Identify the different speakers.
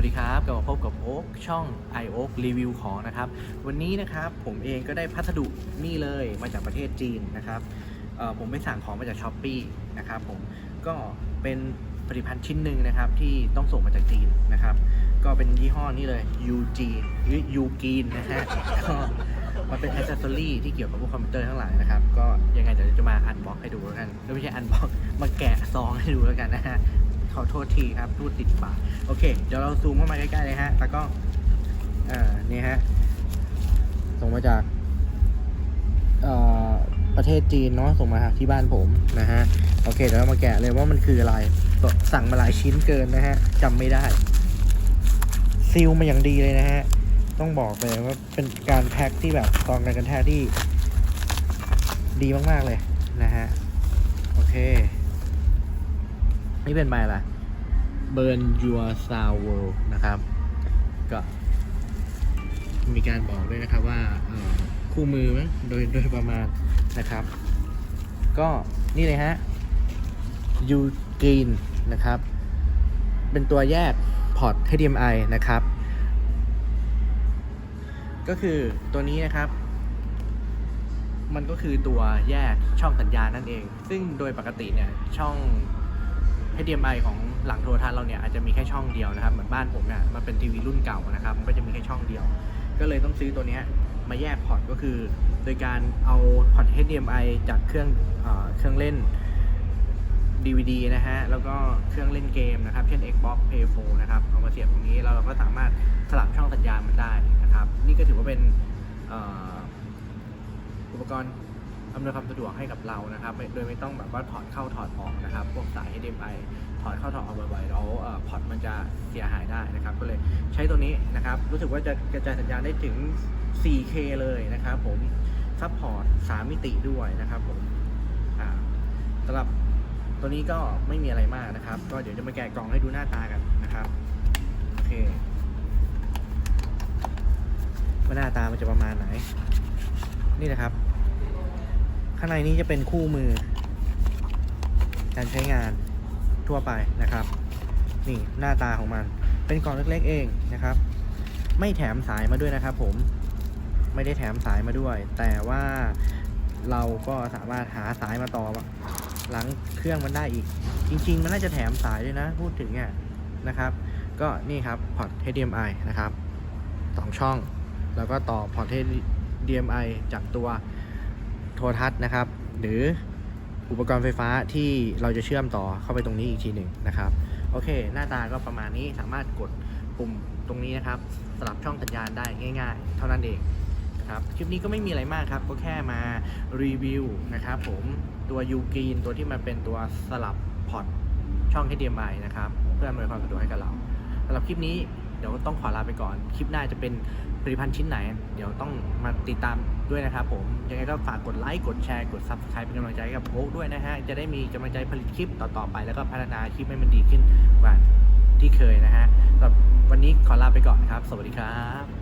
Speaker 1: วัสดีครับกลับมาพบกับโอ๊กช่อง i o อ๊กรีวิวของนะครับ วันนี้นะครับผมเองก็ได้พัสดุนี่เลยมาจากประเทศจีนนะครับผมไปสั่งของมาจากช้อปปีนะครับผมก็เป็นผลิตภัณฑ์ชิ้นหนึ่งนะครับที่ต้องส่งมาจากจีนนะครับ ก็เป็นยี่ห้อนี้เลย UG หรือ u g ีนนะฮะก็มันเป็นแอ c เซสซอรี่ที่เกี่ยวกับพวกคอมพิวเตอร์ทั้งหลายนะครับ ก็ยังไงเดี๋ยวจะมาอันบ็อกให้ดูแล้วกัน ไม่ใช่อันบ็อกมาแกะซองให้ดูแล้วกันนะฮะ ขอโทษทีครับพูดติดปากโอเค เดี๋ยวเราซูมเข้ามาใกล้ๆเลยฮะตากล้องอ่านี่ฮะส่งมาจากเอ่อประเทศจีนเนาะส่งมาที่บ้านผมนะฮะโอเคเดี๋ยวเรามาแกะเลยว่ามันคืออะไรสั่งมาหลายชิ้นเกินนะฮะจำไม่ได้ซีลมาอย่างดีเลยนะฮะต้องบอกเลยว่าเป็นการแพ็คที่แบบกองกันกันแท้ที่ดีมากๆเลยนะฮะ โอเค นี่เป็นใบอะไร Burn Your Sound World นะครับ ก็มีการบอกด้วยนะครับว่าคู่มือมั้งโดยโดยประมาณนะครับ ก็นี่เลยฮะ U Green นะครับ เป็นตัวแยกพอร์ต HDMI นะครับ ก็คือตัวนี้นะครับ มันก็คือตัวแยกช่องสัญญาณนั่นเอง ซึ่งโดยปกติเนี่ยช่อง HDMI ของหลังโทรทัศน์เราเนี่ยอาจจะมีแค่ช่องเดียวนะครับ เหมือนบ้านผมเนี่ยมันเป็นทีวีรุ่นเก่านะครับ มันก็จะมีแค่ช่องเดียว ก็เลยต้องซื้อตัวนี้มาแยกพอร์ตก็คือ โดยการเอาพอร์ต HDMI จากเครื่องเอเครื่องเล่น DVD นะฮะ แล้วก็เครื่องเล่นเกมนะครับ เช่น Xbox Play 4นะครับ เอามาเสียบตรงนี้แล้วเราก็สามารถสลับช่องสัญญาณมันได้นะครับ นี่ก็ถือว่าเป็นอุปกรณ์ำนวยความสะดวกให้กับเรานะครับโดยไม่ต้องแบบว่าถอดเข้าถอดออกนะครับพวกสาย HDMI ถอดเข้าถอดออกบ่อยๆแล้วเอ่อพอร์ตมันจะเสียหายได้นะครับ ก็เลยใช้ตัวนี้นะครับ รู้สึกว่าจะกระจายสัญญาณได้ถึง 4K เลยนะครับผมซัพพอร์ต 3 มิติด้วยนะครับผมสำหรับตัวนี้ก็ไม่มีอะไรมากนะครับ ก็เดี๋ยวจะมาแกะกล่องให้ดูหน้าตากันนะครับ โอเคว่าหน้าตามันจะประมาณไหน นี่นะครับ ข้างในนี้จะเป็นคู่มือ การใช้งานทั่วไปนะครับ นี่หน้าตาของมัน เป็นกล่องเล็กๆเองนะครับ ไม่แถมสายมาด้วยนะครับ ผมไม่ได้แถมสายมาด้วย แต่ว่าเราก็สามารถหาสายมาต่อหลังเครื่องมันได้อีก จริง ๆ มันน่าจะแถมสายด้วยนะ พูดถึงอะนะครับ ก็นี่ครับพอร์ต HDMI นะครับสองช่อง แล้วก็ต่อพอร์ต HDMI จากตัว โทรทัศน์นะครับ หรืออุปกรณ์ไฟฟ้าที่เราจะเชื่อมต่อเข้าไปตรงนี้อีกทีหนึ่งนะครับโอเค หน้าตาก็ประมาณนี้สามารถกดปุ่มตรงนี้นะครับสลับช่องสัญญาณได้ง่าย ๆ เท่านั้นเองครับคลิปนี้ก็ไม่มีอะไรมากครับ ก็แค่มารีวิวนะครับผมตัวยูกรีนตัวที่มันเป็นตัวสลับพอร์ตช่อง HDMI นะครับ เพื่ออำนวยความสะดวกให้กับเราสำหรับคลิปนี้เดี๋ยวต้องขอลาไปก่อน คลิปหน้าจะเป็น ลิตภัณฑ์ชิ้นไหน เดี๋ยวต้องมาติดตามด้วยนะครับผม ยังไงก็ฝากกดไลค์ กดแชร์ กด Subscribe เป็นกำลังใจกับโอ๊คด้วยนะฮะ จะได้มีกำลังใจผลิตคลิปต่อๆไป แล้วก็พัฒนาคลิปให้มันดีขึ้นกว่าที่เคยนะฮะสำหรับวันนี้ขอลาไปก่อนครับ สวัสดีครับ